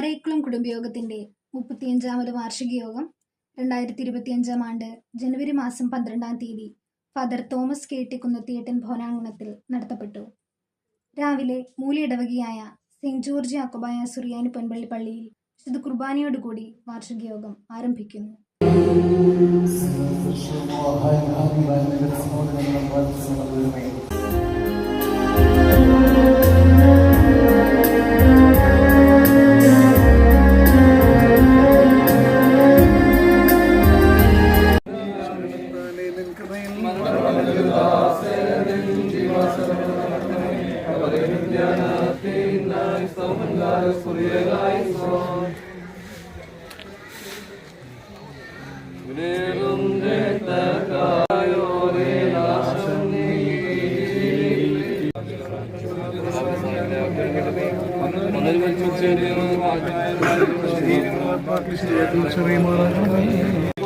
ആരേക്കുളം കുടുംബയോഗത്തിന്റെ മുപ്പത്തിയഞ്ചാമത് വാർഷിക യോഗം രണ്ടായിരത്തി ഇരുപത്തിയഞ്ചാം ആണ്ട് ജനുവരി മാസം പന്ത്രണ്ടാം തീയതി ഫാദർ തോമസ് കെ ടി കുന്നത്തിയേട്ടൻ ഭവനാങ്കണത്തിൽ നടത്തപ്പെട്ടു. രാവിലെ മൂലിയിടവകയായ സെന്റ് ജോർജ് അക്കുബായ സുറിയാനി പൊൻപള്ളി പള്ളിയിൽ വിശുദ്ധ കുർബാനയോടുകൂടി വാർഷിക യോഗം ആരംഭിക്കുന്നു. സഹാക്കുടെയും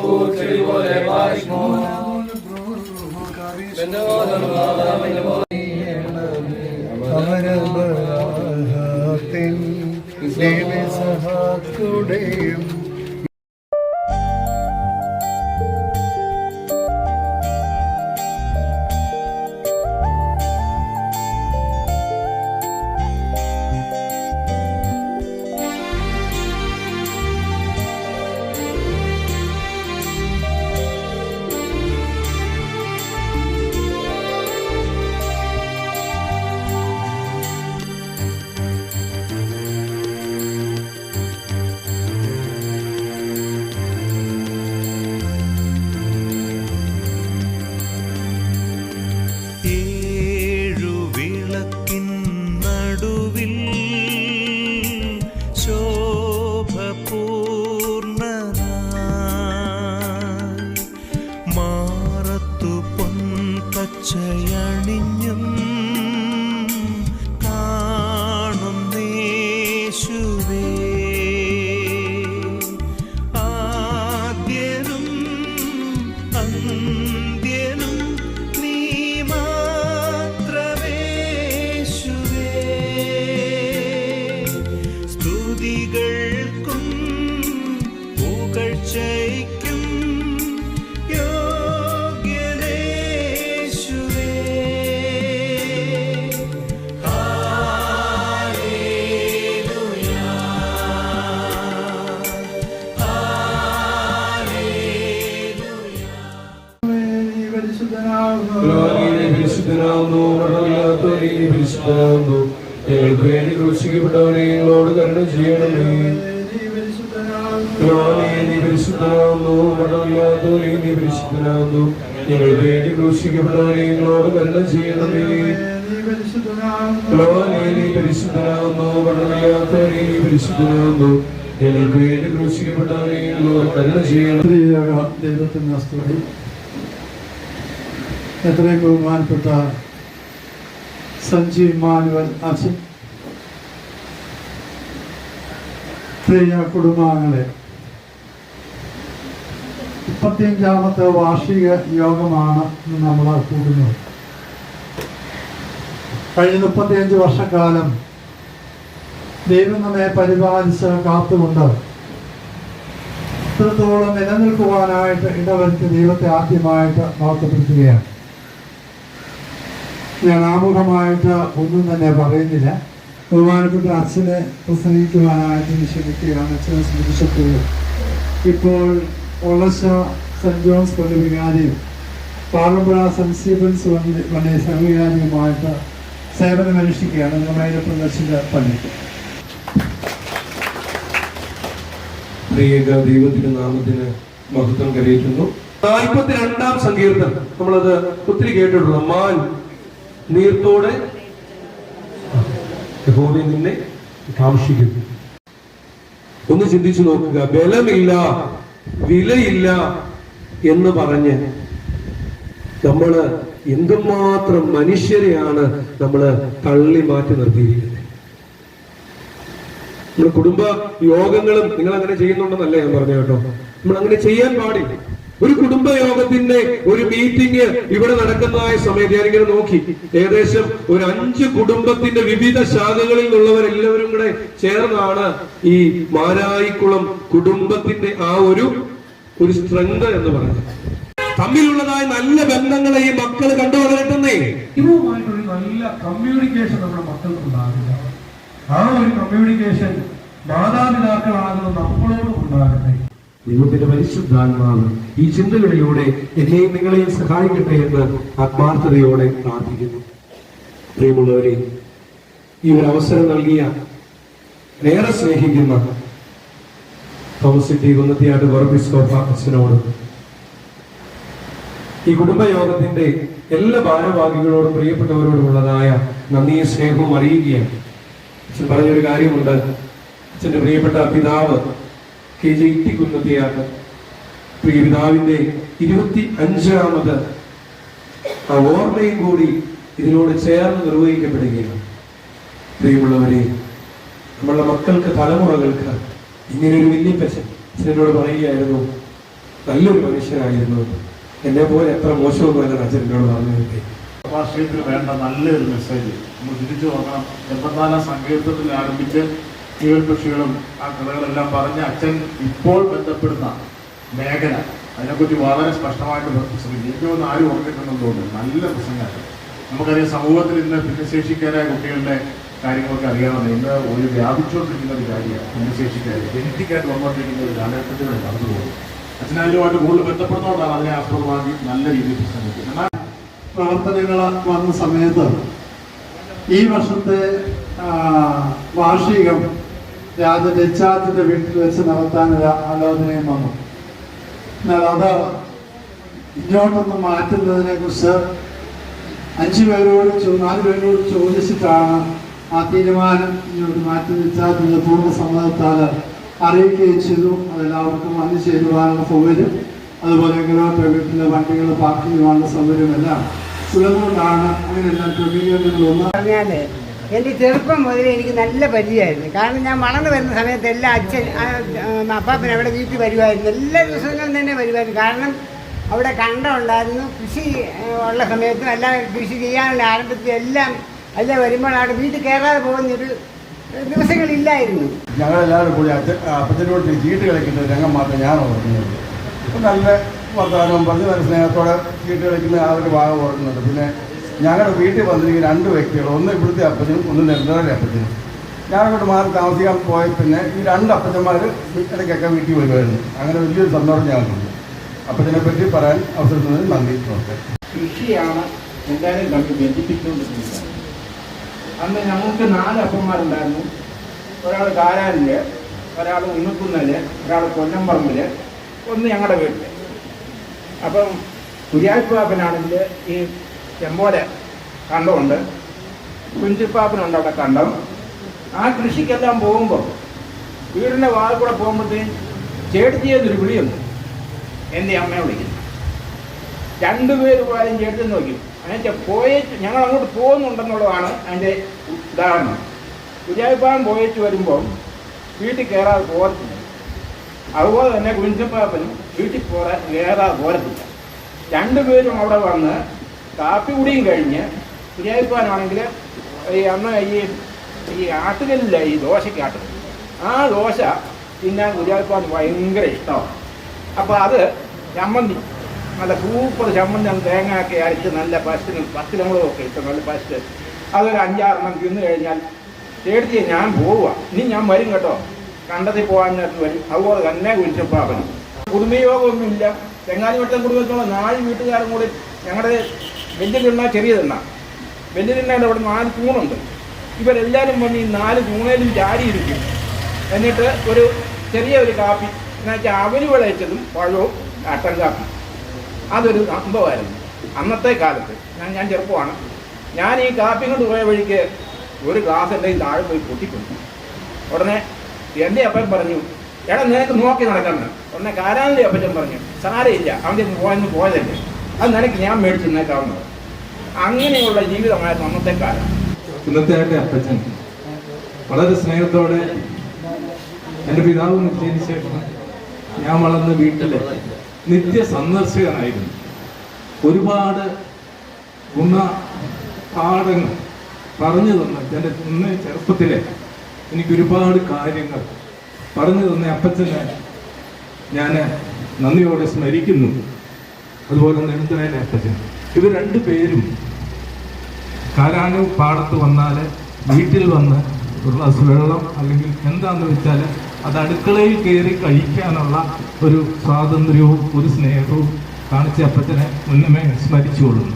ചെയ്യണം സ്തുതി എത്രയും ബഹുമാനപ്പെട്ട സഞ്ജീവ് മാനുവൽ അച്ഛൻ. പ്രിയ കുടുംബാംഗങ്ങളെ. മുപ്പത്തിയഞ്ചാമത്തെ വാർഷിക യോഗമാണ് നമ്മൾ കൂടുന്നത് കഴിഞ്ഞ മുപ്പത്തിയഞ്ച് വർഷക്കാലം ദൈവം നമ്മെ പരിപാലിച്ച് കാത്തുകൊണ്ട് ഇത്രത്തോളം നിലനിൽക്കുവാനായിട്ട് ഇടവരുത്തി ദൈവത്തെ ആദ്യമായിട്ട് വാർത്തപ്പെടുത്തുകയാണ് ഞാൻ ആമുഖമായിട്ട് ഒന്നും തന്നെ പറയുന്നില്ല. ബഹുമാനപ്പെട്ട അച്ഛനെ പ്രസംഗിക്കുവാനായിട്ട് നിഷേധിക്കുകയാണ് അച്ഛനെ സ്മരിച്ചപ്പോൾ ഇപ്പോൾ ഒളശ സെന്റ് ജോൺസ് പള്ളി വികാരിയും പാറമ്പുഴ സെന്റ് സ്റ്റീഫൻസ് പള്ളി സഹവികാരിയുമായിട്ട് സേവനമനുഷ്ഠിക്കുകയാണ് നമ്മുടെ പ്രദർശിച്ച പള്ളിക്ക് ത്രിയേക ദൈവത്തിന്റെ നാമത്തിന് മഹത്വം കരയേറ്റുന്നു. നാൽപ്പത്തിരണ്ടാം സങ്കീർത്തനം. നമ്മളത് ഒത്തിരി കേട്ടിട്ടുള്ള മാൻ നീർത്തോടെ യഹോവ നിന്നെ കാക്ഷിക്കുന്നു ഒന്ന് ചിന്തിച്ചു നോക്കുക. ബലമില്ല വിലയില്ല എന്ന് പറഞ്ഞ് നമ്മൾ എന്തുമാത്രം മനുഷ്യരെയാണ് നമ്മൾ തള്ളി മാറ്റി നിർത്തിയിരിക്കുന്നത്. നമ്മുടെ കുടുംബ യോഗങ്ങളും നിങ്ങൾ അങ്ങനെ ചെയ്യുന്നുണ്ടെന്നല്ല ഞാൻ പറഞ്ഞു കേട്ടോ. നമ്മൾ അങ്ങനെ ചെയ്യാൻ പാടില്ല. ഒരു കുടുംബ യോഗത്തിന്റെ ഒരു മീറ്റിംഗ് ഇവിടെ നടക്കുന്നതായ സമയത്ത് ഞാനിങ്ങനെ നോക്കി. ഏകദേശം ഒരു അഞ്ച് കുടുംബത്തിന്റെ വിവിധ ശാഖകളിൽ നിന്നുള്ളവരെല്ലാവരും കൂടെ ചേർന്നാണ് ഈ മാരായിക്കുളം കുടുംബത്തിന്റെ ആ ഒരു ഒരു സ്ട്രെങ്ത് എന്ന് പറയുന്നത്. തമ്മിലുള്ളതായ നല്ല ബന്ധങ്ങളെ ഈ മക്കൾ കണ്ടു വളരട്ടെന്നേ ദൈവവുമായിട്ടൊരു നല്ല കമ്മ്യൂണിക്കേഷൻ നമ്മുടെ മക്കൾക്ക് ഉണ്ടാകില്ല ആ ഒരു കമ്മ്യൂണിക്കേഷൻ മാതാപിതാക്കളാകുന്ന നമ്മളോട് ഉണ്ടാകട്ടെ. ദൈവത്തിന്റെ പരിശുദ്ധാത്മാവ് ഈ ചിന്തകളിലൂടെ എന്നെയും നിങ്ങളെയും സഹായിക്കട്ടെ എന്ന് ആത്മാർത്ഥതയോടെ പ്രാർത്ഥിക്കുന്നു. പ്രിയമുള്ളവരെ ഈ ഒരു അവസരം നൽകിയ ഏറെ സ്നേഹിക്കുന്ന തോമസിറ്റി കുന്നത്തിയാട്ട് ഗോർബിസ്കോപ്പ അച്ഛനോട് ഈ കുടുംബയോഗത്തിന്റെ എല്ലാ ഭാരവാഹികളോടും പ്രിയപ്പെട്ടവരോടുമുള്ളതായ നന്ദിയും സ്നേഹവും അറിയുകയാണ്. അച്ഛൻ പറഞ്ഞൊരു കാര്യമുണ്ട്. അച്ഛന്റെ പ്രിയപ്പെട്ട പിതാവ് കെ ജെ ടി കുന്നത്തിയാണ്. പ്രിയ പിതാവിന്റെ ഇരുപത്തി അഞ്ചാമത് ആ ഓർമ്മയും കൂടി ഇതിനോട് ചേർന്ന് നിർവഹിക്കപ്പെടുകയാണ്. പ്രിയമുള്ളവരെ നമ്മളുടെ മക്കൾക്ക് തലമുറകൾക്ക് ഇങ്ങനെ ഒരു വല്യപ്പച്ചൻ അച്ഛനോട് പറയുകയായിരുന്നു. നല്ലൊരു മനുഷ്യനായിരുന്നു. എന്നെ പോലെ എത്ര മോശമൊന്നുമല്ല അച്ഛനോട് പറഞ്ഞു ഭാഷയത്തിൽ വേണ്ട നല്ലൊരു മെസ്സേജ് നമ്മൾ തിരിച്ചു നോക്കണം. എൺപത്തിനാലാം സങ്കീർത്തത്തിൽ ആരംഭിച്ച് ജീവൽപക്ഷികളും ആ കഥകളെല്ലാം പറഞ്ഞ് അച്ഛൻ ഇപ്പോൾ ബന്ധപ്പെടുന്ന മേഖല അതിനെക്കുറിച്ച് വളരെ സ്പഷ്ടമായിട്ട് പ്രസംഗിക്കും എനിക്ക് തോന്നുന്നു ആരും ഓർമ്മിക്കുന്നെന്ന് തോന്നുന്നു. നല്ല പ്രസംഗമാണ്. നമുക്കറിയാം സമൂഹത്തിൽ ഇന്ന് ഭിന്നശേഷിക്കാരായ കുട്ടികളുടെ കാര്യങ്ങളൊക്കെ അറിയാവുന്ന ഇന്ന് ഒരു വ്യാപിച്ചുകൊണ്ടിരിക്കുന്ന ഒരു കാര്യമാണ് ഭിന്നശേഷിക്കാർ. ജനറ്റിക്കായിട്ട് വന്നുകൊണ്ടിരിക്കുന്ന ഒരു കാലഘട്ടത്തിലൂടെ നടന്നു പോകും അച്ഛനാലുമായിട്ട് കൂടുതൽ ബന്ധപ്പെടുന്നതുകൊണ്ടാണ് അതിനെ ആസ്പദമാക്കി നല്ല രീതിയിൽ പ്രസംഗിക്കുന്നത് എന്നാൽ പ്രവർത്തനങ്ങൾ വന്ന സമയത്ത് ഈ വർഷത്തെ വാർഷികം രാജ രജാദിന്റെ വീട്ടിൽ വെച്ച് നടത്താൻ ഒരു ആലോചനയും വന്നു. എന്നാൽ അത് ഇങ്ങോട്ടൊന്ന് മാറ്റുന്നതിനെ കുറിച്ച് അഞ്ചു പേരോട് നാല് പേരോട് ചോദിച്ചിട്ടാണ് ആ തീരുമാനം ഇങ്ങോട്ട് മാറ്റി രച്ചാത്തിന്റെ പൂർണ സമ്മതത്താൽ അറിയിക്കുകയും ചെയ്തു. അതെല്ലാവർക്കും വന്നു ചേരുവാനുള്ള സൗകര്യം. അതുപോലെ ഗൃഹത്തെ വീട്ടിലെ വണ്ടികൾ പാർക്ക് ചെയ്യുവാനുള്ള സൗകര്യമെല്ലാം അങ്ങനെയെല്ലാം പറഞ്ഞാൽ എന്റെ ചെറുപ്പം മുതലേ എനിക്ക് നല്ല പരിചയമായിരുന്നു. കാരണം ഞാൻ വളർന്നു വരുന്ന സമയത്ത് എല്ലാ അച്ഛൻ അപ്പാപ്പൻ അവിടെ വീട്ടിൽ വരുമായിരുന്നു. എല്ലാ ദിവസങ്ങളും തന്നെ വരുമായിരുന്നു. കാരണം അവിടെ കണ്ട ഉണ്ടായിരുന്നു. കൃഷി ഉള്ള സമയത്തും എല്ലാം കൃഷി ചെയ്യാനുള്ള ആരംഭത്തിൽ എല്ലാം എല്ലാം വരുമ്പോൾ അവിടെ വീട്ടിൽ കയറാതെ പോകുന്നൊരു ദിവസങ്ങളില്ലായിരുന്നു. ഞങ്ങളെല്ലാവരും കൂടി അച്ഛൻ അപ്പച്ചനോട് ചീട്ട് കളിക്കുന്ന ഒരു രംഗം മാത്രം ഞാൻ ഓർക്കുന്നുണ്ട് നല്ല വർത്തമാനവും പറഞ്ഞ് നല്ല സ്നേഹത്തോടെ ചീട്ട് കളിക്കുന്ന ആ ഒരു ഭാഗം ഓർക്കുന്നുണ്ട്. പിന്നെ ഞങ്ങളുടെ വീട്ടിൽ വന്നിരിക്കുന്ന രണ്ട് വ്യക്തികൾ ഒന്ന് ഇവിടുത്തെ അപ്പച്ചനും ഒന്ന് നെടുന്തറയുടെ അപ്പച്ചനും. ഞാനങ്ങോട്ട് മാറി താമസിക്കാൻ പോയ പിന്നെ ഈ രണ്ട് അപ്പച്ചന്മാർ ഇടയ്ക്കൊക്കെ വീട്ടിൽ വരുമായിരുന്നു. അങ്ങനെ വലിയൊരു സന്തോഷം ഞങ്ങൾക്കുണ്ട്. അപ്പച്ചനെ പറ്റി പറയാൻ അവസരം നന്ദി. നമസ്കാരം. കൃഷിയാണ് എന്തായാലും തമ്മിൽ ബന്ധിപ്പിച്ചുകൊണ്ടിരിക്കുന്നത്. അന്ന് ഞങ്ങൾക്ക് നാല് അപ്പന്മാരുണ്ടായിരുന്നു. ഒരാൾ കാരാനിൽ ഒരാൾ ഉണ്ണുക്കുന്നൽ ഒരാൾ കൊല്ലംപറമ്പിൽ ഒന്ന് ഞങ്ങളുടെ വീട്ടിൽ അപ്പം കുര്യാഴ്പാപ്പനാണെങ്കിൽ ഈ ചെമ്പോല കണ്ടമുണ്ട്. കുഞ്ചിപ്പാപ്പനുണ്ട് അവിടെ കണ്ടം. ആ കൃഷിക്കെല്ലാം പോകുമ്പോൾ വീടിന്റെ വാതിൽ കൂടെ പോകുമ്പോഴത്തേക്കും ചേട്ടത്തിയെന്നൊരു വിളിയുണ്ട്. എന്റെ അമ്മയെ വിളിക്കുന്നു. രണ്ടുപേര് പോയാലും ചേർത്ത് നോക്കും അതിന്റെ പോയേച്ച് ഞങ്ങൾ അങ്ങോട്ട് പോകുന്നുണ്ടെന്നുള്ളതാണ് അതിന്റെ ഉദാഹരണം. കുര്യായിപ്പാൻ പോയേച്ച് വരുമ്പോൾ വീട്ടിൽ കയറാതെ പോകത്തില്ല. അതുപോലെ തന്നെ കുഞ്ചപ്പാപ്പനും വീട്ടിൽ പോരാ വേറെ പോരത്തില്ല. രണ്ടുപേരും അവിടെ വന്ന് കാപ്പി കുടിയും കഴിഞ്ഞ് കുര്യായിപ്പാനാണെങ്കിൽ ഈ അന്ന് ഈ ഈ ആട്ടുകല്ലില്ല ഈ ദോശയ്ക്ക് ആട്ടുകല്ല്. ആ ദോശ തിന്നാൻ കുര്യായിപ്പാൻ ഭയങ്കര ഇഷ്ടമാണ്. അപ്പോൾ അത് ചമ്മന്തി. നല്ല സൂപ്പർ ചമ്മന്തി തേങ്ങ ഒക്കെ അരച്ച് നല്ല പസ്റ്റിന് പത്തിലമുളകും ഒക്കെ ഇട്ട് നല്ല പശു അതൊരു അഞ്ചാറെണ്ണം തിന്നു കഴിഞ്ഞാൽ തേടിച്ച് ഞാൻ പോവുക. ഇനി ഞാൻ വരും കേട്ടോ. കണ്ടത്തിൽ പോകാൻ വരും. അതുപോലെ തന്നെ കുരിശപ്പാപ്പനും. കുടുംബയോഗമൊന്നുമില്ല. തെങ്ങാലിവട്ടം കുടുംബത്തോളം നാല് വീട്ടുകാരും കൂടി ഞങ്ങളുടെ വലിയ തിണ്ണ ചെറിയ തിണ്ണ. വലിയ തിണ്ണയുടെ അവിടെ നാല് തൂണുണ്ട്. ഇവരെല്ലാവരും വന്ന് ഈ നാല് തൂണയിലും ചാരിയിരിക്കും. എന്നിട്ട് ഒരു ചെറിയ ഒരു കാപ്പി എന്നുവെച്ചാൽ അവർ വിളയിച്ചതും പഴവും കട്ടൻ കാപ്പി അതൊരു സംഭവമായിരുന്നു. അന്നത്തെ കാലത്ത് ഞാൻ ഞാൻ ചെറുപ്പമാണ്. ഞാൻ ഈ കാപ്പി കൊണ്ട് പോയ വഴിക്ക് ഒരു ഗ്ലാസ് എന്റെ താഴെ പോയി പൊട്ടിക്കൊണ്ടു ഉടനെ എന്റെ അപ്പം പറഞ്ഞു എടാ നിനക്ക് നോക്കി നടക്കണ്ട. ഒന്നെ കാരാനിലെ അപ്പച്ചൻ പറഞ്ഞു സാരയില്ല അവന്റെ പോയെന്ന് പോയതല്ലേ? അത് നിനക്ക് ഞാൻ മേടിച്ചു നിന്നേക്കാവുന്നത് അങ്ങനെയുള്ള ജീവിതമായിരുന്നു അന്നത്തെ കാലം ഇന്നത്തെ അപ്പച്ചൻ വളരെ സ്നേഹത്തോടെ എന്റെ പിതാവ് നിശ്ചയിച്ച ശേഷം ഞാൻ വളർന്ന വീട്ടിലെ നിത്യ സന്ദർശകനായിരുന്നു. ഒരുപാട് ഗുണ പാഠങ്ങൾ പറഞ്ഞു തന്ന എന്റെ ചെറുപ്പത്തിലെ എനിക്ക് ഒരുപാട് കാര്യങ്ങൾ പറഞ്ഞു തന്ന അപ്പച്ചനെ ഞാൻ നന്ദിയോടെ സ്മരിക്കുന്നു. അതുപോലെ നെടുന്തലേലെ അപ്പച്ചൻ. ഇവർ രണ്ടു പേരും കാരാണ് പാടത്ത് വന്നാൽ വീട്ടിൽ വന്ന് ഒരു ഗ്ലാസ് വെള്ളം അല്ലെങ്കിൽ എന്താന്ന് വെച്ചാൽ അത് അടുക്കളയിൽ കയറി കഴിക്കാനുള്ള ഒരു സ്വാതന്ത്ര്യവും ഒരു സ്നേഹവും കാണിച്ച അപ്പച്ചനെ മുന്നമേ സ്മരിച്ചുകൊള്ളുന്നു.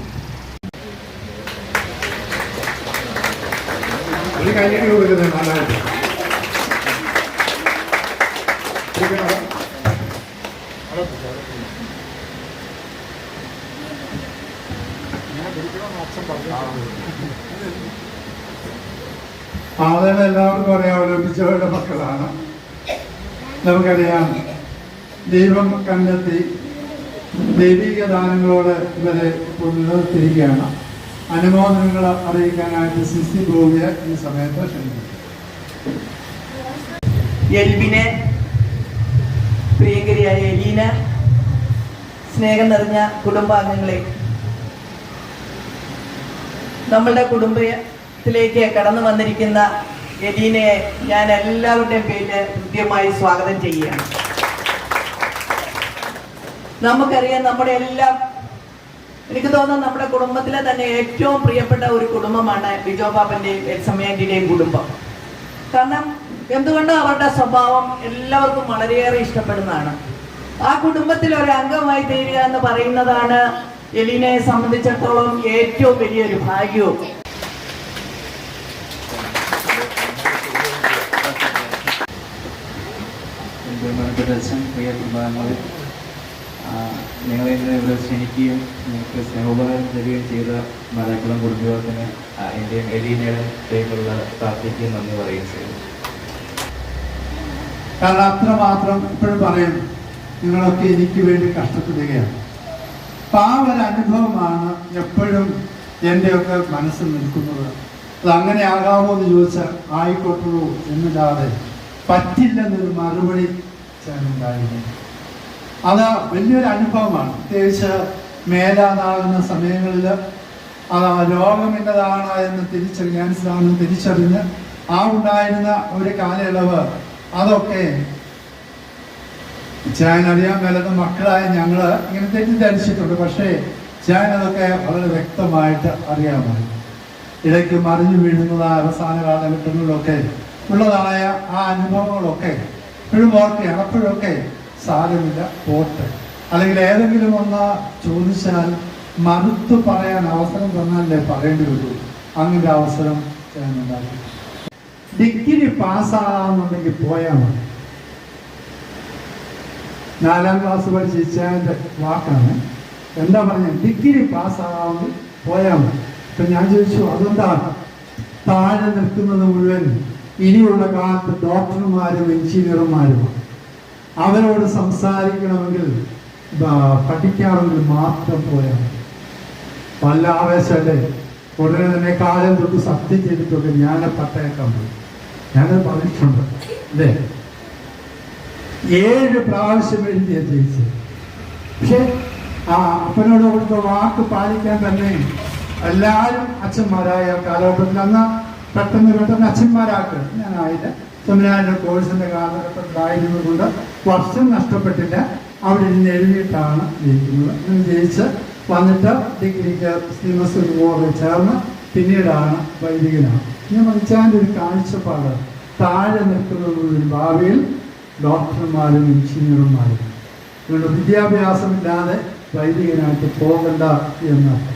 ഒരു കൈയ്യടി കൊടുക്കുന്നത് നല്ലതായിട്ട് ആളുകൾ എല്ലാവർക്കും അറിയാം ഒലിപ്പിച്ചവരുടെ മക്കളാണ്. നമുക്കറിയാം ദൈവം കണ്ടെത്തി ദൈവിക ദാനങ്ങളോട് ഇവരെ പുനർത്തിരിക്കുകയാണ്. അനുമോദനങ്ങൾ അറിയിക്കാനായിട്ട് സിസി ഭൂമിയെ ഈ സമയത്ത് ക്ഷണിക്കുന്നു. എൽബിനെ പ്രിയങ്കരിയായ എലീന സ്നേഹം നിറഞ്ഞ കുടുംബാംഗങ്ങളെ നമ്മളുടെ കുടുംബത്തിലേക്ക് കടന്നു വന്നിരിക്കുന്ന എലീനയെ ഞാൻ എല്ലാവരുടെയും പേരിൽ കൃത്യമായി സ്വാഗതം ചെയ്യുകയാണ്. നമുക്കറിയാം നമ്മുടെ എല്ലാം എനിക്ക് തോന്നുന്നു നമ്മുടെ കുടുംബത്തിലെ തന്നെ ഏറ്റവും പ്രിയപ്പെട്ട ഒരു കുടുംബമാണ് ബിജോ ബാബന്റെയും എൽസമ്മേന്റെയും കുടുംബം. കാരണം എന്തുകൊണ്ട് അവരുടെ സ്വഭാവം എല്ലാവർക്കും വളരെയേറെ ഇഷ്ടപ്പെടുന്നതാണ്. ആ കുടുംബത്തിൽ ഒരു അംഗമായി തീരുക എന്ന് പറയുന്നതാണ് എലീനയെ സംബന്ധിച്ചിടത്തോളം ഏറ്റവും വലിയൊരു ഭാഗ്യവും ബഹുമാനപ്പെട്ട അച്ഛൻ പ്രിയ കുടുംബാംഗങ്ങൾ നിങ്ങളെ ഇവിടെ ക്ഷണിക്കുകയും നിങ്ങൾക്ക് സ്നേഹോപകാരം തരികയും ചെയ്ത മലക്കുളം കുടുംബത്തിന് എന്റെയും എലീനയുടെ പേരിലുള്ള പ്രാർത്ഥിക്കുകയും നന്ദി പറയുകയും ചെയ്തു. കാരണം അത്രമാത്രം ഇപ്പോഴും പറയും നിങ്ങളൊക്കെ എനിക്ക് വേണ്ടി കഷ്ടപ്പെടുകയാണ്. അപ്പൊ ആ ഒരു അനുഭവമാണ് എപ്പോഴും എന്റെയൊക്കെ മനസ്സിൽ നിൽക്കുന്നത്. അത് അങ്ങനെ ആകാമോ എന്ന് ചോദിച്ചാൽ ആയിക്കോട്ടുള്ളൂ എന്നില്ലാതെ പറ്റില്ലെന്നൊരു മറുപടി ഉണ്ടായിരുന്നു അത് വലിയൊരു അനുഭവമാണ്. പ്രത്യേകിച്ച് മേലാതാകുന്ന സമയങ്ങളിൽ അത് രോഗം എന്ന് തിരിച്ചറിഞ്ഞ് ക്യാൻസറാണെന്ന് തിരിച്ചറിഞ്ഞ് ആ ഉണ്ടായിരുന്ന ഒരു കാലയളവ് അതൊക്കെ ചായൻ അറിയാൻ മേലത്തെ മക്കളായ ഞങ്ങൾ ഇങ്ങനെ തെറ്റിദ്ധരിച്ചിട്ടുണ്ട്. പക്ഷേ ചായൻ അതൊക്കെ വളരെ വ്യക്തമായിട്ട് അറിയാമായിരുന്നു ഇടയ്ക്ക് മറിഞ്ഞു വീഴുന്നത് അവസാന കാലഘട്ടങ്ങളിലൊക്കെ ഉള്ളതായ ആ അനുഭവങ്ങളൊക്കെ ഇപ്പോഴും ഓർക്കുകയാണ് അപ്പോഴൊക്കെ സാരമില്ല പോട്ടെ. അല്ലെങ്കിൽ ഏതെങ്കിലും ഒന്ന് ചോദിച്ചാൽ മറുത്തു പറയാൻ അവസരം തന്നാലേ പറയേണ്ടി വരൂ. അങ്ങനെ അവസരം ചെയ്യാനുണ്ടാകും ഡിഗ്രി പാസ്സാകാന്നുണ്ടെങ്കിൽ പോയാൽ മതി. നാലാം ക്ലാസ് പഠിച്ച വാക്കാണ്. എന്താ പറഞ്ഞ ഡിഗ്രി പാസ്സാകാമെങ്കിൽ പോയാൽ മതി. ഇപ്പൊ ഞാൻ ചോദിച്ചു അതെന്താ? താഴെ നിൽക്കുന്നത് മുഴുവൻ ഇനിയുള്ള കാലത്ത് ഡോക്ടർമാരും എഞ്ചിനീയർമാരുമാണ് അവരോട് സംസാരിക്കണമെങ്കിൽ പഠിക്കാമെങ്കിൽ മാത്രം പോയാൽ പല ആവേശമല്ലേ ഉടനെ തന്നെ കാലം തൊട്ട് സത്യം ചെയ്തിട്ടൊക്കെ ഞാൻ പട്ടയക്കാൻ പോയി ഞാനത് പറഞ്ഞിട്ടുണ്ട്. അല്ലേ? ഏഴ് പ്രാവശ്യം എഴുതിയ ജയിച്ച്. പക്ഷെ ആ അപ്പനോട് കൊടുത്ത വാക്ക് പാലിക്കാൻ തന്നെ എല്ലാവരും അച്ഛന്മാരായ കാലഘട്ടത്തിൽ അന്ന് പെട്ടെന്ന് പെട്ടെന്ന് അച്ഛന്മാരാക്കുക ഞാനായില്ല. സെമിനാറിന്റെ കോഴ്സിന്റെ കാലഘട്ടത്തിലായിരുന്നത് കൊണ്ട് വർഷം നഷ്ടപ്പെട്ടില്ല. അവിടെ ഇരുന്ന് എഴുതിയിട്ടാണ് ജയിക്കുന്നത് അങ്ങനെ ജയിച്ച് വന്നിട്ട് ഡിഗ്രിക്ക് ശ്രീമസ് ബോർഡിൽ ചേർന്ന് പിന്നീടാണ് വൈദികനാണ്. ഞാൻ മരിച്ചാന്റെ ഒരു കാഴ്ചപ്പാട് താഴെ നിൽക്കുന്നത് ഒരു ഭാവിയിൽ ഡോക്ടർമാരും എഞ്ചിനീയർമാരും. വിദ്യാഭ്യാസമില്ലാതെ വൈദികനായിട്ട് പോകണ്ട എന്നർത്ഥം.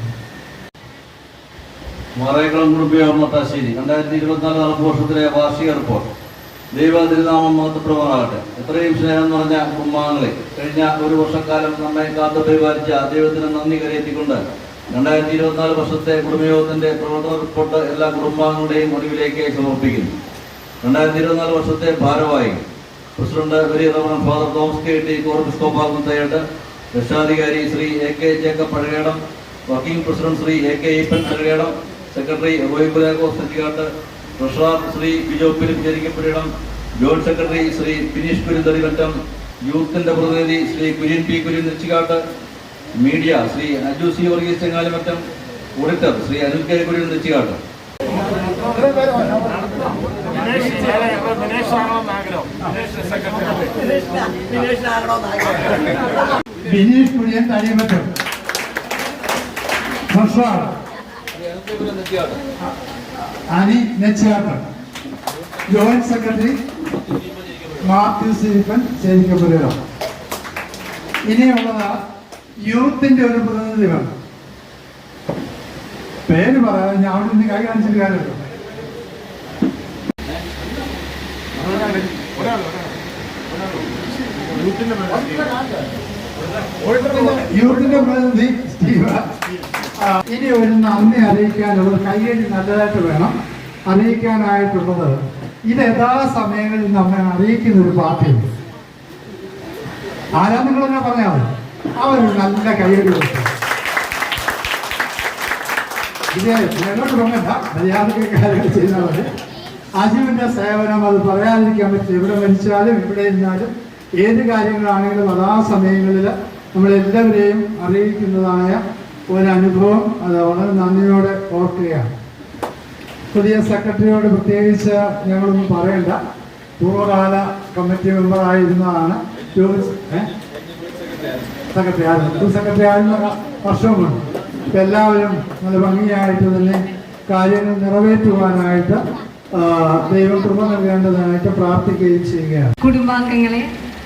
മാറേക്കുളം കുടുംബിയോർ മട്ടാശ്ശേരി രണ്ടായിരത്തി ഇരുപത്തിനാല് നടപ്പ് വർഷത്തിലെ വാർഷിക റിപ്പോർട്ട്. ദൈവ തിരുനാമം മഹത്വപ്രമാണാകട്ടെ എത്രയും സ്നേഹം നിറഞ്ഞ കുടുംബാംഗങ്ങളെ കഴിഞ്ഞ ഒരു വർഷക്കാലം നമ്മെ കാത്തു പരിപാലിച്ച ദൈവത്തിന് നന്ദി കരയെത്തിക്കൊണ്ട് രണ്ടായിരത്തി ഇരുപത്തിനാല് വർഷത്തെ കുടുംബയോഗത്തിന്റെ പ്രവർത്തന റിപ്പോർട്ട് എല്ലാ കുടുംബാംഗങ്ങളുടെയും ഒടുവിലേക്ക് സമർപ്പിക്കുന്നു. രണ്ടായിരത്തി ഇരുപത്തിനാല് വർഷത്തെ ഭാരവാഹി പ്രസിഡന്റ് വലിയ reverend father Thomas K T കോർബിസ്കോപ്പാകുന്നതായിട്ട് രക്ഷാധികാരി Shri A K Jacob Pazhakedam working president Shri A K Eappen Pazhakedam secretary Roy Kuriakose Thettikkattu treasurer Shri Bijo Jerikkapurayidam joint secretary Shri Bineesh Kurunthadivattam യൂത്തിന്റെ പ്രതിനിധി Shri Kurian P Kurian Nechikkattu media Shri Aju C Varghese Chengalimattam auditor Shri Anil K Kurian Nechikkattu Bineesh Kurian Thadiyampattam ഫർസാർ Ani Nechattam joint secretary Mathew സീപ്പൻ Cherikkapura ഇനിയുള്ളത് യൂത്തിന്റെ ഒരു പ്രതിനിധി വേണം. പേര് പറയാതെ ഞാൻ അവിടെ നിന്ന് കൈ കാണിച്ചിട്ട് കാര്യമല്ലോ. യൂത്തിന്റെ പ്രതിനിധി സ്റ്റീവ ഇനി ഒരു നന്ദി അറിയിക്കാനുള്ളത് കയ്യടി നല്ലതായിട്ട് വേണം. അറിയിക്കാനായിട്ടുള്ളത്. ഇത് യഥാസമയങ്ങളിൽ നമ്മെ അറിയിക്കുന്ന ഒരു പാർട്ടിയുണ്ട്. ആരാ നിങ്ങൾ തന്നെ പറഞ്ഞാൽ അവരൊരു നല്ല കയ്യടി കൊടുത്തു മതി. അജീവിന്റെ സേവനം അത് പറയാതിരിക്കാൻ പറ്റില്ല. ഇവിടെ മരിച്ചാലും ഇവിടെ ഇരുന്നാലും ഏത് കാര്യങ്ങളാണെങ്കിലും അതാ സമയങ്ങളിൽ നമ്മളെല്ലാവരെയും അറിയിക്കുന്നതായ ഒരു അനുഭവം അത് വളരെ നന്ദിയോടെ ഓർക്കുകയാണ്. പുതിയ സെക്രട്ടറിയോട് പ്രത്യേകിച്ച് ഞങ്ങളൊന്നും പറയണ്ട. പൂർവകാല കമ്മിറ്റി മെമ്പറായിരുന്നതാണ് ഏഹ് സെക്രട്ടറി ആയിരുന്നു. സെക്രട്ടറി ആയിരുന്ന വർഷവുമുണ്ട്. ഇപ്പം എല്ലാവരും നല്ല ഭംഗിയായിട്ട് തന്നെ കാര്യങ്ങൾ നിറവേറ്റുവാനായിട്ട് ദൈവം കൃപ നൽകേണ്ടതായിട്ട് പ്രാർത്ഥിക്കുകയും ചെയ്യുകയാണ്. കുടുംബാംഗങ്ങളെ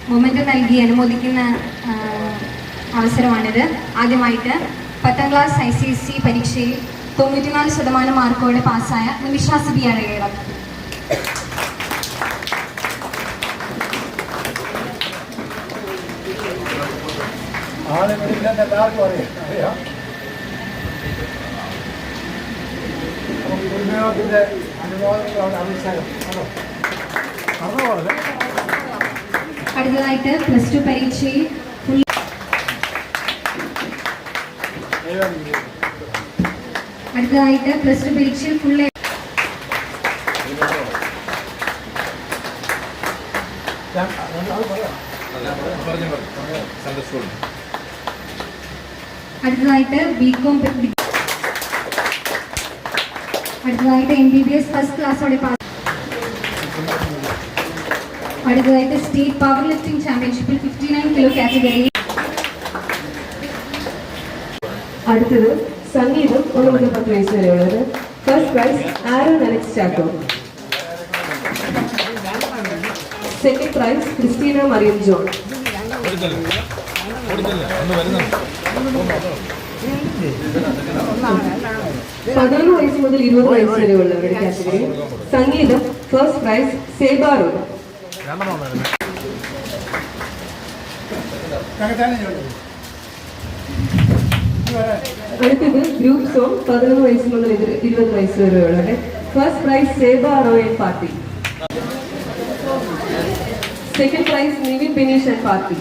മൊമെന്റ് നൽകി അനുമോദിക്കുന്ന അവസരമാണിത്. ആദ്യമായിട്ട് പത്താം class I C S C പരീക്ഷയിൽ തൊണ്ണൂറ്റിനാല് ശതമാനം മാർക്കോടെ പാസ്സായ കേരളം ആവശ്യം അതോ പറഞ്ഞ അടുത്തതായിട്ട് പ്ലസ് ടു പരീക്ഷയിൽ അടുത്തതായിട്ട് പ്ലസ് ടു പരീക്ഷയിൽ ഫുൾ എ അടുത്തതായിട്ട് ബി കോം അടുത്തതായിട്ട് M B B S first ക്ലാസ്സോടെ pass അടുത്തതായിട്ട് സ്റ്റേറ്റ് പവർ ലിഫ്റ്റിംഗ് ചാമ്പ്യൻഷിപ്പിൽ ഫിഫ്റ്റി നയൻ കിലോ കാറ്റഗറിയിൽ അടുത്തത് സംഗീതം ഒന്ന് മുതൽ പത്ത് വയസ്സ് വരെയുള്ളത് first prize Aaron Alex Chacko second prize Christina Mariam John പതിനൊന്ന് വയസ്സ് മുതൽ ഇരുപത് വയസ്സ് വരെയുള്ളവരുടെ കാറ്റഗറി സംഗീതം ഫസ്റ്റ് പ്രൈസ് സേബാറോ അടുത്തത് ഗ്രൂപ്പ് സോങ് പതിനൊന്ന് വയസ്സ് മുതൽ ഇരു- ഇരുപത് വയസ്സ് വരെയുള്ളത് first prize Seba royal party second prize Nivin Bineesh and party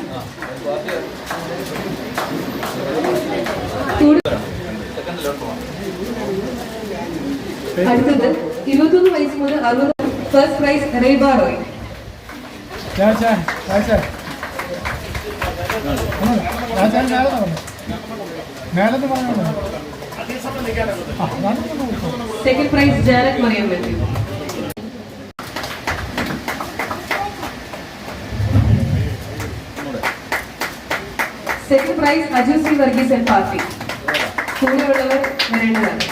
അടുത്തത് ഇരുപത്തൊന്ന് വയസ്സ് മുതൽ അറുപത് ഫസ്റ്റ് പ്രൈസ് റേബ റോയ് രാജാൻ മേലെന്ന് പറഞ്ഞു ആ സെക്കൻഡ് പ്രൈസ് ജാനറ്റ് മറിയം വെട്ടി second prize Aju C Varghese and party കൂടെയുള്ളവർ വരേണ്ടതാണ്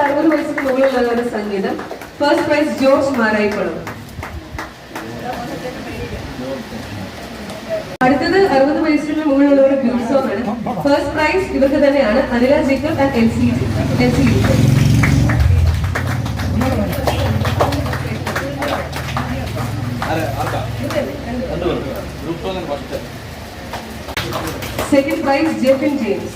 അറുപത് വയസ്സിന് മുകളിലുള്ളവരുടെ സംഗീതം. ഫസ്റ്റ് പ്രൈസ് ജോർജ് മാരായിക്കുളം അടുത്തത് അറുപത് വയസ്സിന് സോങ് ആണ് ഫസ്റ്റ് പ്രൈസ് ഇവർക്ക് തന്നെയാണ് Anila Jacob and L C L C second prize Jefin James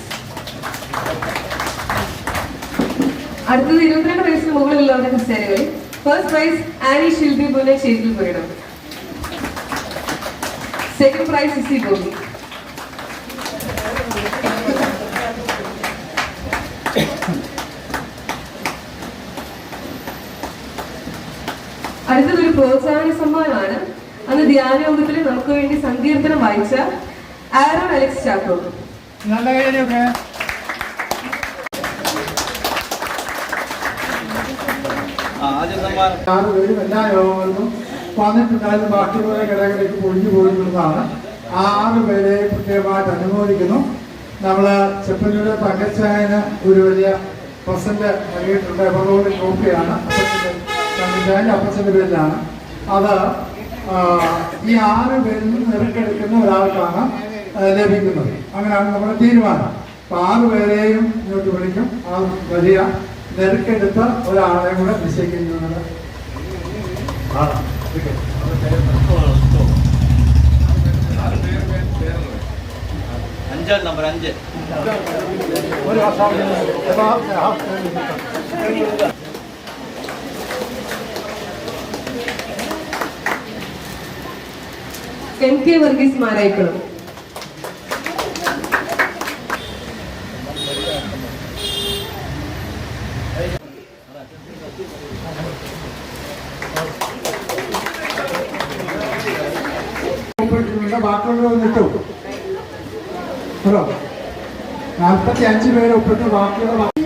അടുത്തത് ഇരുപത്തിരണ്ട് വയസ്സിന് മുകളിലുള്ളവരുടെ കസേരകളിൽ ഫസ്റ്റ് പ്രൈസ് ആനി ഷിൽബി പോലെ ഷെയ്ഖിൽ പോയിടം സെക്കൻഡ് പ്രൈസ് ഇസി ഗോപി അടുത്തതൊരു പ്രോത്സാഹന സമ്മാനമാണ്. അന്ന് ധ്യാനയോഗത്തിൽ നമുക്ക് വേണ്ടി സങ്കീർത്തനം വായിച്ച ആരോൺ അലക്സ് ചാക്കോ. നല്ല കാര്യമൊക്കെ ആറ് പേരും എല്ലാ യോഗങ്ങളിലും വന്നിട്ടുണ്ടായിരുന്നു ബാക്കിയുള്ള കടകളിലേക്ക് പൊളിഞ്ഞു പോയിട്ടുള്ളതാണ് ആ ആറ് പേരെ പ്രത്യേകമായിട്ട് അനുമോദിക്കുന്നു. നമ്മൾ ചെപ്പന്നൂര് തങ്കച്ചായന് ഒരു വലിയ പ്രസന്റ് നൽകിയിട്ടുണ്ട്. എവറോഡ് ട്രോഫിയാണ് തങ്കച്ചായന്റെ അപ്പച്ചന്റെ പേരിലാണ്. അത് ഈ ആറ് പേരിൽ നിന്ന് നിറക്കെടുക്കുന്ന ഒരാൾക്കാണ് ലഭിക്കുന്നത്. അങ്ങനെയാണ് നമ്മുടെ തീരുമാനം. അപ്പൊ ആറ് പേരെയും ഇങ്ങോട്ട് വിളിക്കും. ആ വലിയ നിരക്കെടുത്ത ഒരാളെ കൂടെ നിശ്ചയിക്കുന്നത് അഞ്ചാം നമ്പർ അഞ്ച് ഒരു വർഷം എം കെ വർഗീസ് മാരായിക്കുളം ഒപ്പിട്ടിട്ടുണ്ട് ബാക്കിയുള്ളവർ കിട്ടും ഹലോ നാൽപ്പത്തി അഞ്ച് പേരെ ഒപ്പിട്ട് ബാക്കിയുള്ള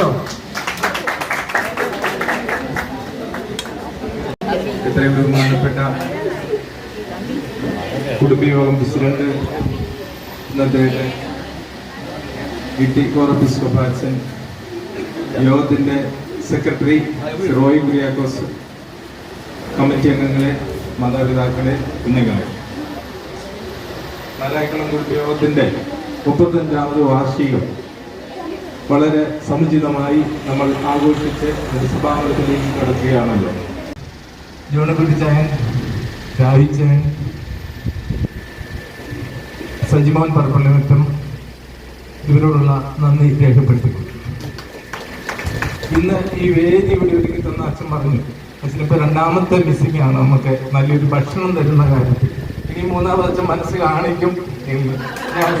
കേട്ടോ. എത്രയും ബഹുമാനപ്പെട്ട കുടുംബയോഗം പ്രസിഡന്റ് ഇന്നത്തെ ഇട്ടി കോറബിസ്കോപ്പാച്ചൻ യോഗത്തിന്റെ സെക്രട്ടറി റോയ് കുര്യാക്കോസ് കമ്മിറ്റി അംഗങ്ങളെ മാതാപിതാക്കളെ കുഞ്ഞുങ്ങളെ. നാലായിക്കുളം കുടുംബയോഗത്തിന്റെ മുപ്പത്തഞ്ചാമത് വാർഷികം വളരെ സമുചിതമായി നമ്മൾ ആഘോഷിച്ച് ഒരു സഭാമലത്തിലേക്ക് കടക്കുകയാണല്ലോ. ജോണക്കുട്ടിച്ചായൻ രാഹിച്ചായൻ സജിമോൻ ഇവരോടുള്ള നന്ദി രേഖപ്പെടുത്തിക്കൊണ്ടു ഇന്ന് ഈ വേദി ഇവിടെ ഒരുക്കി തന്ന അച്ഛൻ പറഞ്ഞു അച്ഛനിപ്പോ രണ്ടാമത്തെ മിസ്സിംഗ് ആണ്. നമുക്ക് നല്ലൊരു ഭക്ഷണം തരുന്ന കാര്യത്തിൽ. ഇനി മൂന്നാമത് അച്ഛൻ മനസ്സ് കാണിക്കും എന്ന് ഞാൻ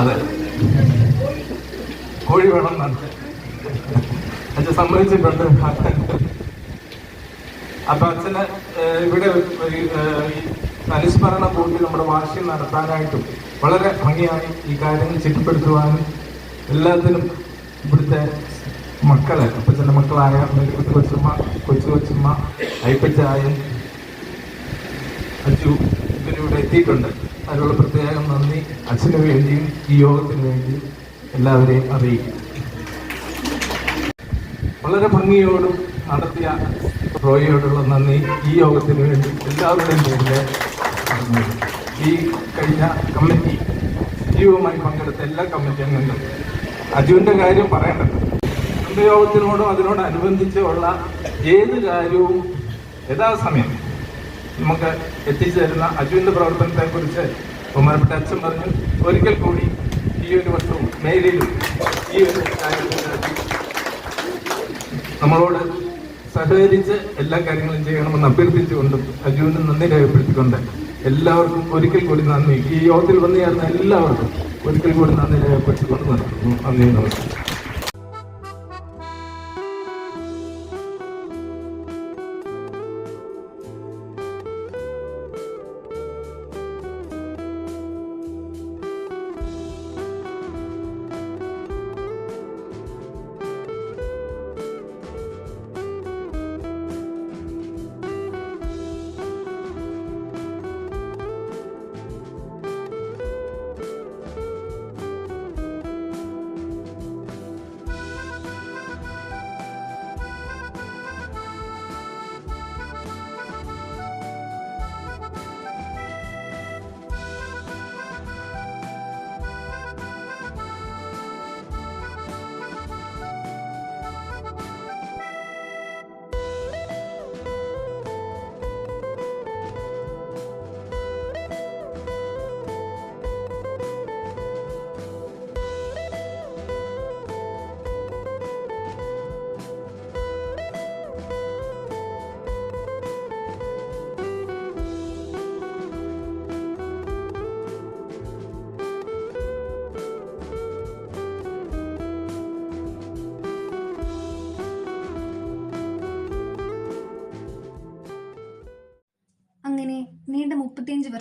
അതെ. കോഴി വേണം എന്നാണ്. അച്ഛൻ സമ്മതിച്ചിട്ടുണ്ട്. അപ്പൊ അച്ഛന് ഇവിടെ അനുസ്മരണ കൂട്ടി നമ്മുടെ വാശി നടത്താനായിട്ടും വളരെ ഭംഗിയായി ഈ കാര്യങ്ങൾ ചിട്ടപ്പെടുത്തുവാനും എല്ലാത്തിനും ഇവിടുത്തെ മക്കളെ അപ്പച്ചന്റെ മക്കളായ മെലിക്കുട്ടി കൊച്ചുമ്മ കൊച്ചു കൊച്ചുമ്മ അയ്യപ്പച്ചായൻ അച്ചു ഇവരിവിടെ എത്തിയിട്ടുണ്ട്. അതിനുള്ള പ്രത്യേകം നന്ദി. അച്ഛന് വേണ്ടിയും ഈ യോഗത്തിന് വേണ്ടിയും എല്ലാവരെയും അറിയിക്കും. വളരെ ഭംഗിയോടും നടത്തിയ റോയിയോടുള്ള നന്ദി. ഈ യോഗത്തിന് വേണ്ടി എല്ലാവരുടെയും പേരിലെ ഈ കഴിഞ്ഞ കമ്മിറ്റി സജീവമായി പങ്കെടുത്ത എല്ലാ കമ്മിറ്റി അംഗങ്ങളും അജുവിന്റെ കാര്യം പറയേണ്ടത് യോഗത്തിനോടും അതിനോടനുബന്ധിച്ച് ഉള്ള ഏത് കാര്യവും യഥാസമയം നമുക്ക് എത്തിച്ചേരുന്ന അജുവിന്റെ പ്രവർത്തനത്തെക്കുറിച്ച് പ്രവർത്തനത്തെ കുറിച്ച് ബഹുമാനപ്പെട്ട അച്ഛൻ പറഞ്ഞു. ഒരിക്കൽ കൂടി ഈ ഒരു വർഷവും മേലിലും ഈ ഒരു നമ്മളോട് സഹകരിച്ച് എല്ലാ കാര്യങ്ങളും ചെയ്യണമെന്ന് അഭ്യർത്ഥിച്ചുകൊണ്ടും അജുവിന് നന്ദി രേഖപ്പെടുത്തിക്കൊണ്ട് എല്ലാവർക്കും ഒരിക്കൽ കൂടി നന്ദി. ഈ യോഗത്തിൽ വന്നു ചേർന്ന എല്ലാവർക്കും ഒരിക്കൽ കൂടി നന്ദി രേഖപ്പെടുത്തിക്കൊണ്ട് നടത്തുന്നു നന്ദി നമസ്കാരം.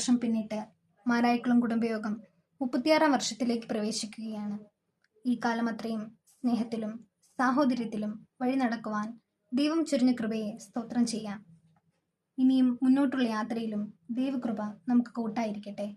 വർഷം പിന്നിട്ട് മാരായിക്കുളം കുടുംബയോഗം മുപ്പത്തിയാറാം വർഷത്തിലേക്ക് പ്രവേശിക്കുകയാണ്. ഈ കാലം അത്രയും സ്നേഹത്തിലും സാഹോദര്യത്തിലും വഴി നടക്കുവാൻ ദൈവം ചൊരിഞ്ഞ കൃപയെ സ്തോത്രം ചെയ്യാം. ഇനിയും മുന്നോട്ടുള്ള യാത്രയിലും ദൈവകൃപ നമുക്ക് കൂട്ടായിരിക്കട്ടെ.